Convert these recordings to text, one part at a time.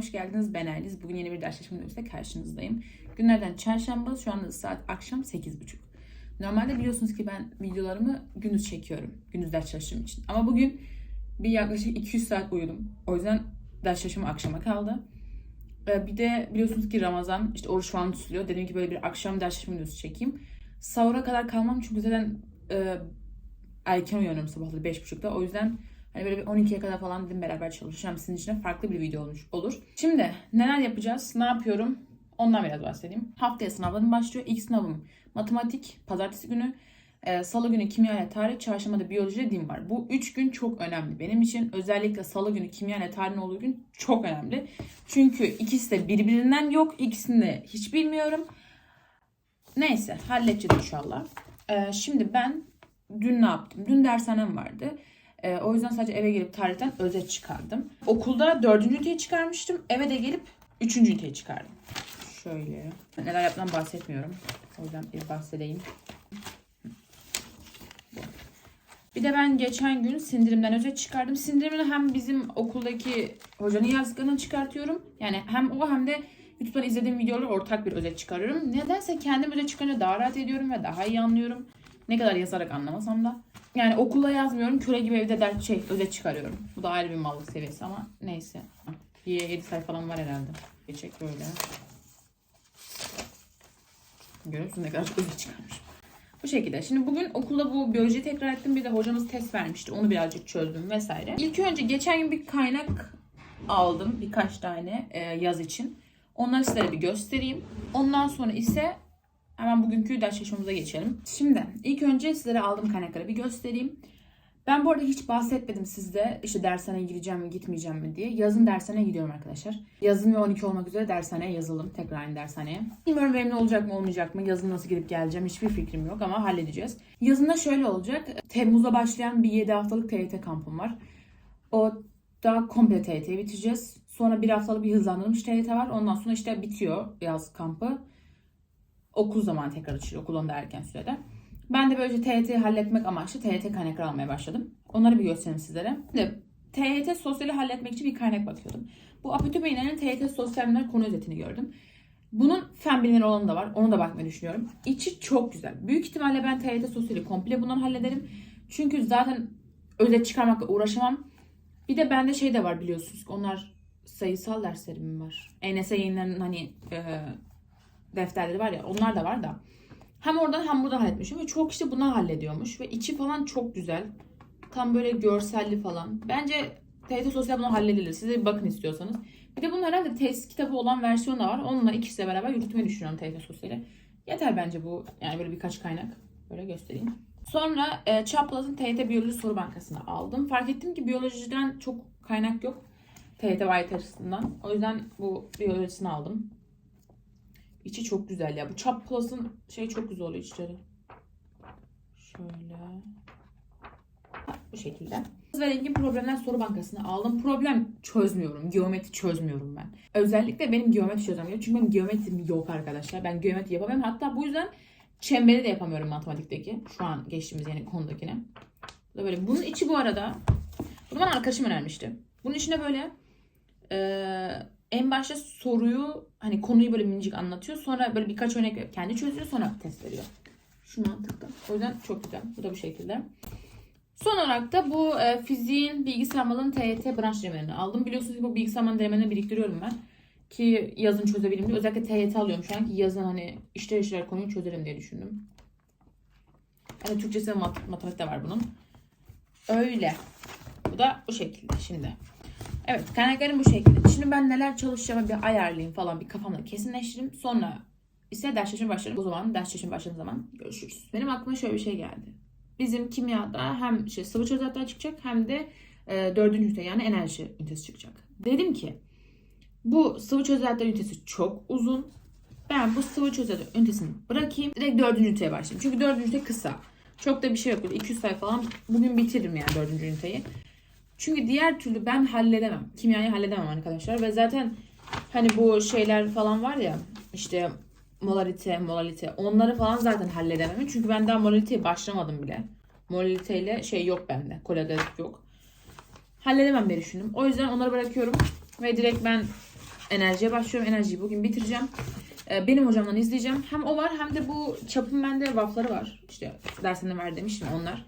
Hoş geldiniz. Ben Erliz. Bugün yeni bir ders çalışma videosuyla karşınızdayım. Günlerden çarşamba şu anda saat akşam 8.30. Normalde biliyorsunuz ki ben videolarımı gündüz çekiyorum. Gündüz ders çalıştığım için. Ama bugün bir yaklaşık 200 saat uyudum. O yüzden ders çalışmam akşama kaldı. Ee, Bir de biliyorsunuz ki Ramazan işte oruç falan tutuluyor. Dedim ki böyle bir akşam ders çalışma videosu çekeyim. Sahura kadar kalmam çünkü zaten e, erken uyanıyorum sabahları 5.30'da. O yüzden hani böyle bir 12'ye kadar falan dedim beraber çalışacağım. Sizin için farklı bir video olmuş olur. Şimdi neler yapacağız? Ne yapıyorum? Ondan biraz bahsedeyim. Haftaya sınavlarım başlıyor. İlk sınavım matematik, pazartesi günü. Ee, Salı günü kimya ile tarih, çarşamba da biyoloji ile din var. Bu üç gün çok önemli benim için. Özellikle salı günü kimya ile tarihin olduğu gün çok önemli. Çünkü ikisi de birbirinden yok. İkisini de hiç bilmiyorum. Neyse halledeceğiz inşallah. Ee, şimdi ben dün ne yaptım? Dün dershanem vardı. Ee, o yüzden sadece eve gelip tarihten özet çıkardım. Okulda dördüncü üniteyi çıkarmıştım. Eve de gelip üçüncü üniteyi çıkardım. Şöyle. Neler yaptığımdan bahsetmiyorum. O yüzden bir bahsedeyim. Bir de ben geçen gün sindirimden özet çıkardım. Sindirimini hem bizim okuldaki hocanın yazdıklarını çıkartıyorum. Yani hem o hem de YouTube'dan izlediğim videoları ortak bir özet çıkarıyorum. Nedense kendim özet çıkarınca daha rahat ediyorum ve daha iyi anlıyorum. Ne kadar yazarak anlamasam da. Yani okula yazmıyorum. Köle gibi evde ders şey özet çıkarıyorum. Bu da ayrı bir mallık seviyesi ama neyse. Bir 7 sayfa falan var herhalde. Geçecek böyle. Görüyor musun ne kadar özet çıkarmış. Bu şekilde. Şimdi bugün okulda bu biyolojiyi tekrar ettim. Bir de hocamız test vermişti. Onu birazcık çözdüm vesaire. İlk önce geçen gün bir kaynak aldım. Birkaç tane e, yaz için. Onları sizlere bir göstereyim. Ondan sonra ise hemen bugünkü ders çalışmamıza geçelim. Şimdi ilk önce sizlere aldığım kaynakları bir göstereyim. Ben bu arada hiç bahsetmedim sizde işte dershaneye gideceğim mi gitmeyeceğim mi diye. Yazın dershaneye gidiyorum arkadaşlar. Yazın ve 12 olmak üzere dershaneye yazıldım. Tekrar aynı dershaneye. Bilmiyorum verimli olacak mı olmayacak mı? Yazın nasıl gidip geleceğim hiçbir fikrim yok ama halledeceğiz. Yazında şöyle olacak. Temmuz'a başlayan bir 7 haftalık TYT kampım var. O da komple TYT'yi bitireceğiz. Sonra bir haftalık bir hızlandırılmış TYT var. Ondan sonra işte bitiyor yaz kampı. Okul zamanı tekrar açılıyor. Okulun da erken sürede. Ben de böylece TYT'yi halletmek amaçlı TYT kaynakları almaya başladım. Onları bir göstereyim sizlere. Şimdi TYT sosyali halletmek için bir kaynak bakıyordum. Bu Apetü Beyler'in TYT sosyal bilimler konu özetini gördüm. Bunun fen bilimleri olanı da var. Onu da bakmayı düşünüyorum. İçi çok güzel. Büyük ihtimalle ben TYT sosyali komple bundan hallederim. Çünkü zaten özet çıkarmakla uğraşamam. Bir de bende şey de var biliyorsunuz. Onlar sayısal derslerim var? ENS yayınlarının hani e, defterleri var ya onlar da var da. Hem oradan hem buradan halletmişim ve çok işte bunu hallediyormuş. Ve içi falan çok güzel. Tam böyle görselli falan. Bence TYT Sosyal bunu halledilir. Size bir bakın istiyorsanız. Bir de bunun herhalde test kitabı olan versiyonu da var. Onunla ikisiyle beraber yürütmeyi düşünüyorum TYT Sosyal'i. Yeter bence bu. Yani böyle birkaç kaynak. Böyle göstereyim. Sonra e, Çapraz'ın TYT Biyoloji Soru Bankası'nı aldım. Fark ettim ki biyolojiden çok kaynak yok. TYT AYT açısından. O yüzden bu biyolojisini aldım. İçi çok güzel ya. Bu Çap Plus'ın şey çok güzel oluyor içleri. Şöyle. Bu şekilde. Hız ve rengin problemler soru bankasını aldım. Problem çözmüyorum. Geometri çözmüyorum ben. Özellikle benim geometri gerekiyor. Çünkü benim geometrim yok arkadaşlar. Ben geometri yapamıyorum. Hatta bu yüzden çemberi de yapamıyorum matematikteki. Şu an geçtiğimiz yeni konudakine. Bu da böyle. Bunun içi bu arada. Bunu bana arkadaşım önermişti. Bunun içine böyle eee en başta soruyu hani konuyu böyle minicik anlatıyor. Sonra böyle birkaç örnek verip kendi çözüyor. Sonra test veriyor. Şu mantıkta. O yüzden çok güzel. Bu da bu şekilde. Son olarak da bu e, fiziğin bilgisayar malının TYT branş denemelerini aldım. Biliyorsunuz ki bu bilgisayar malının denemelerini biriktiriyorum ben. Ki yazın çözebilirim diye. Özellikle TYT alıyorum şu an ki yazın hani işler işler konuyu çözerim diye düşündüm. Yani Türkçesi ve mat matematik de var bunun. Öyle. Bu da bu şekilde şimdi. Evet kaynaklarım bu şekilde. Şimdi ben neler çalışacağımı bir ayarlayayım falan bir kafamda kesinleştireyim. Sonra ise ders çalışmaya başlarım. O zaman ders çalışmaya başladığım zaman görüşürüz. Benim aklıma şöyle bir şey geldi. Bizim kimyada hem şey, sıvı çözeltiler çıkacak hem de e, dördüncü ünite yani enerji ünitesi çıkacak. Dedim ki bu sıvı çözeltiler ünitesi çok uzun. Ben bu sıvı çözeltiler ünitesini bırakayım. Direkt dördüncü üniteye başlayayım. Çünkü dördüncü ünite kısa. Çok da bir şey yok. Böyle 200 sayfa falan. Bugün bitiririm yani dördüncü üniteyi. Çünkü diğer türlü ben halledemem. Kimyayı halledemem arkadaşlar. Ve zaten hani bu şeyler falan var ya işte molarite, molalite onları falan zaten halledemem. Çünkü ben daha molaliteye başlamadım bile. Molaliteyle şey yok bende. Kolagenik yok. Halledemem diye düşündüm. O yüzden onları bırakıyorum. Ve direkt ben enerjiye başlıyorum. Enerjiyi bugün bitireceğim. Ee, benim hocamdan izleyeceğim. Hem o var hem de bu çapın bende wafları var. İşte dersinde ver demiştim onlar.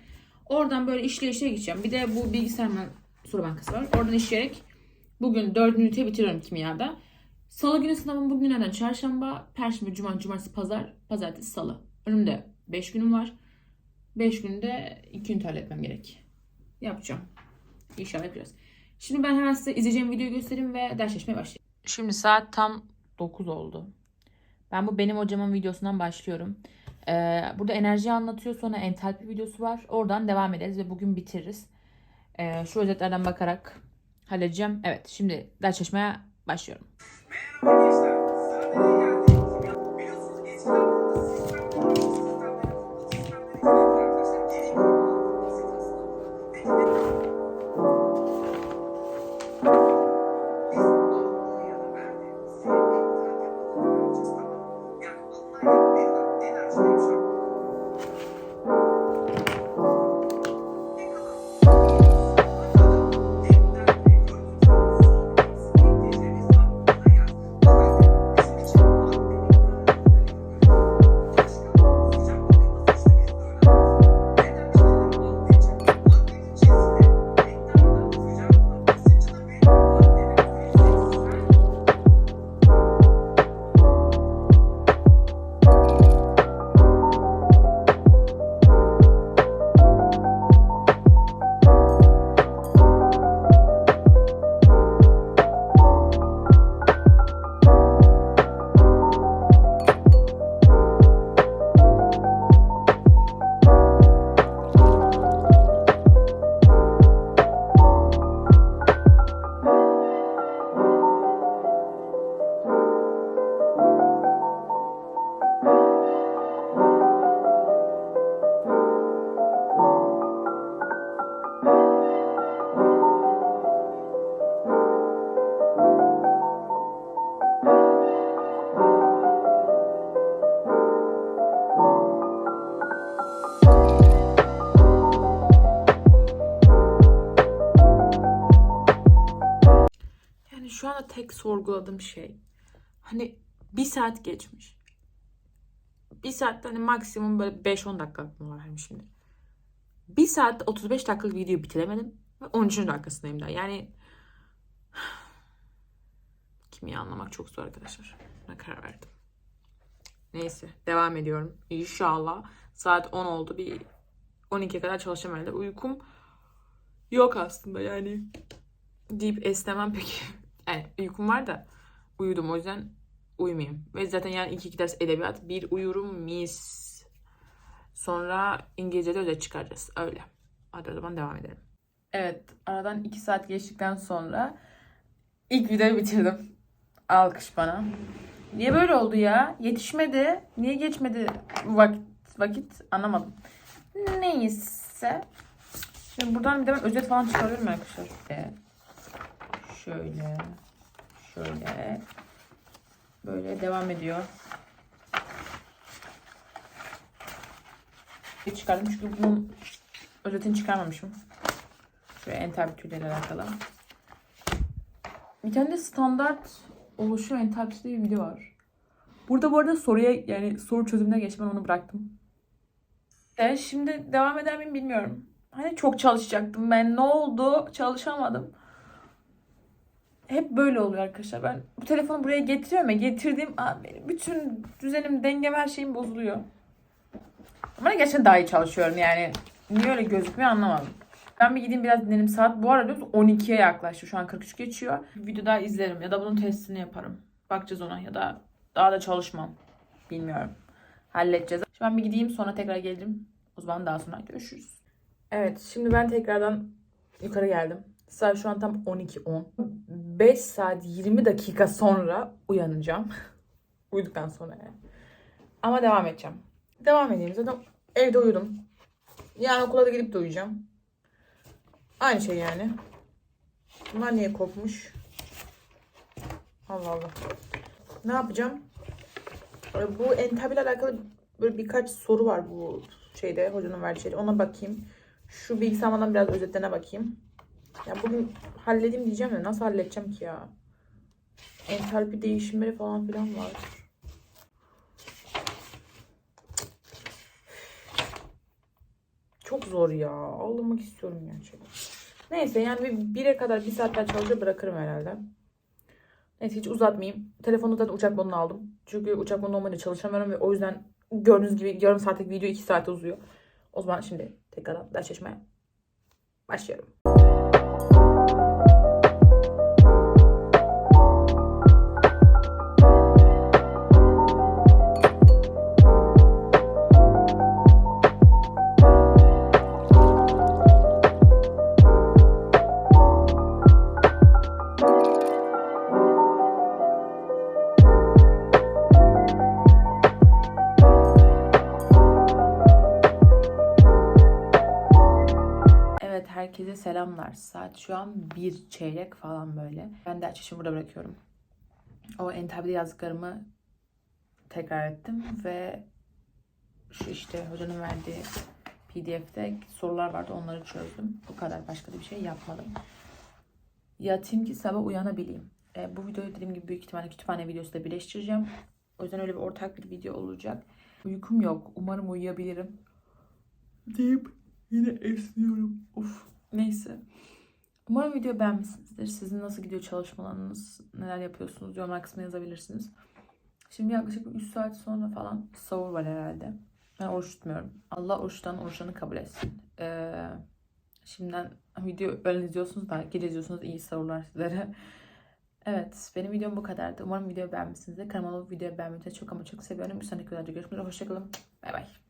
Oradan böyle işle işe gideceğim. Bir de bu bilgisayar ben- soru bankası var. Oradan işleyerek bugün 4 ünite bitiriyorum kimyada. Salı günü sınavım bugün neden? Çarşamba, Perşembe, Cuma, Cumartesi, Pazar, Pazartesi, Salı. Önümde 5 günüm var. 5 günde 2 ünite halletmem gerek. Yapacağım. İnşallah yapacağız. Şimdi ben hemen size izleyeceğim videoyu göstereyim ve ders çalışmaya başlayayım. Şimdi saat tam 9 oldu. Ben bu benim hocamın videosundan başlıyorum. Ee, burada enerji anlatıyor sonra entalpi videosu var. Oradan devam ederiz ve bugün bitiririz. Ee, şu özetlerden bakarak halledeceğim. Evet şimdi ders çalışmaya başlıyorum. Merhaba şu anda tek sorguladığım şey hani bir saat geçmiş. Bir saatte hani maksimum böyle 5-10 dakika mı var hani şimdi. Bir saatte 35 dakikalık videoyu bitiremedim. Ve 13. dakikasındayım daha. Yani kimya anlamak çok zor arkadaşlar. Buna karar verdim. Neyse devam ediyorum. İnşallah saat 10 oldu. Bir 12'ye kadar çalışacağım herhalde. Uykum yok aslında yani. Deyip esnemem peki. Yani uykum var da uyudum o yüzden uyumayayım. Ve zaten yani iki, iki ders edebiyat. Bir uyurum mis. Sonra İngilizce'de özet çıkaracağız. Öyle. Hadi o zaman devam edelim. Evet. Aradan iki saat geçtikten sonra ilk videoyu bitirdim. Alkış bana. Niye böyle oldu ya? Yetişmedi. Niye geçmedi vakit? Vakit anlamadım. Neyse. Şimdi buradan bir de ben özet falan çıkarıyorum arkadaşlar. Evet. Şöyle. Şöyle. Böyle devam ediyor. Bir çıkardım çünkü bunun özetini çıkarmamışım. Şöyle entalpi türleriyle alakalı. Bir tane de standart oluşum entalpisi diye bir video var. Burada bu arada soruya yani soru çözümüne geçmem onu bıraktım. E şimdi devam eder miyim bilmiyorum. Hani çok çalışacaktım ben. Ne oldu? Çalışamadım. Hep böyle oluyor arkadaşlar. Ben bu telefonu buraya getiriyorum ya. Getirdiğim benim bütün düzenim, dengem, her şeyim bozuluyor. Ama gerçekten daha iyi çalışıyorum yani. Niye öyle gözükmüyor anlamadım. Ben bir gideyim biraz dinlenim. Saat bu arada 12'ye yaklaştı. Şu an 43 geçiyor. Video daha izlerim ya da bunun testini yaparım. Bakacağız ona ya da daha da çalışmam. Bilmiyorum. Halledeceğiz. Şimdi ben bir gideyim sonra tekrar gelirim. O zaman daha sonra görüşürüz. Evet şimdi ben tekrardan yukarı geldim. Saat şu an tam 12.10. 5 saat 20 dakika sonra uyanacağım. Uyuduktan sonra yani. Ama devam edeceğim. Devam edeyim. Zaten evde uyudum. Yani okula da gidip de uyuyacağım. Aynı şey yani. Bunlar niye kopmuş? Allah Allah. Ne yapacağım? Bu entabil alakalı böyle birkaç soru var bu şeyde hocanın verdiği şeyde. Ona bakayım. Şu bilgisayardan biraz özetlerine bakayım. Ya bugün halledeyim diyeceğim de nasıl halledeceğim ki ya? entalpi değişimleri falan filan var. Çok zor ya. Ağlamak istiyorum gerçekten. Neyse yani bir bire kadar bir saat daha çalışır bırakırım herhalde. Neyse hiç uzatmayayım. Telefonu da uçak moduna aldım. Çünkü uçak modu normalde çalışamıyorum ve o yüzden gördüğünüz gibi yarım saatlik video iki saate uzuyor. O zaman şimdi tekrardan ders çalışmaya başlıyorum. Selamlar. Saat şu an bir çeyrek falan böyle. Ben de açışımı burada bırakıyorum. O entabide yazdıklarımı tekrar ettim ve şu işte hocanın verdiği pdf'te sorular vardı onları çözdüm. Bu kadar başka da bir şey yapmadım. Yatayım ki sabah uyanabileyim. E, bu videoyu dediğim gibi büyük ihtimalle kütüphane videosu da birleştireceğim. O yüzden öyle bir ortak bir video olacak. Uykum yok. Umarım uyuyabilirim. Deyip Yine esniyorum. Uf. Neyse. Umarım video beğenmişsinizdir. Sizin nasıl gidiyor çalışmalarınız? Neler yapıyorsunuz? Yorumlar kısmına yazabilirsiniz. Şimdi yaklaşık 3 saat sonra falan sahur var herhalde. Ben oruç tutmuyorum. Allah oruçtan oruçlarını kabul etsin. Ee, şimdiden video öğlen izliyorsunuz da gece izliyorsunuz. iyi sahurlar sizlere. Evet benim videom bu kadardı. Umarım videoyu beğenmişsinizdir. Kanalıma videoyu beğenmeyi çok ama çok seviyorum. Bir sonraki videoda görüşmek üzere. Hoşçakalın. Bay bay.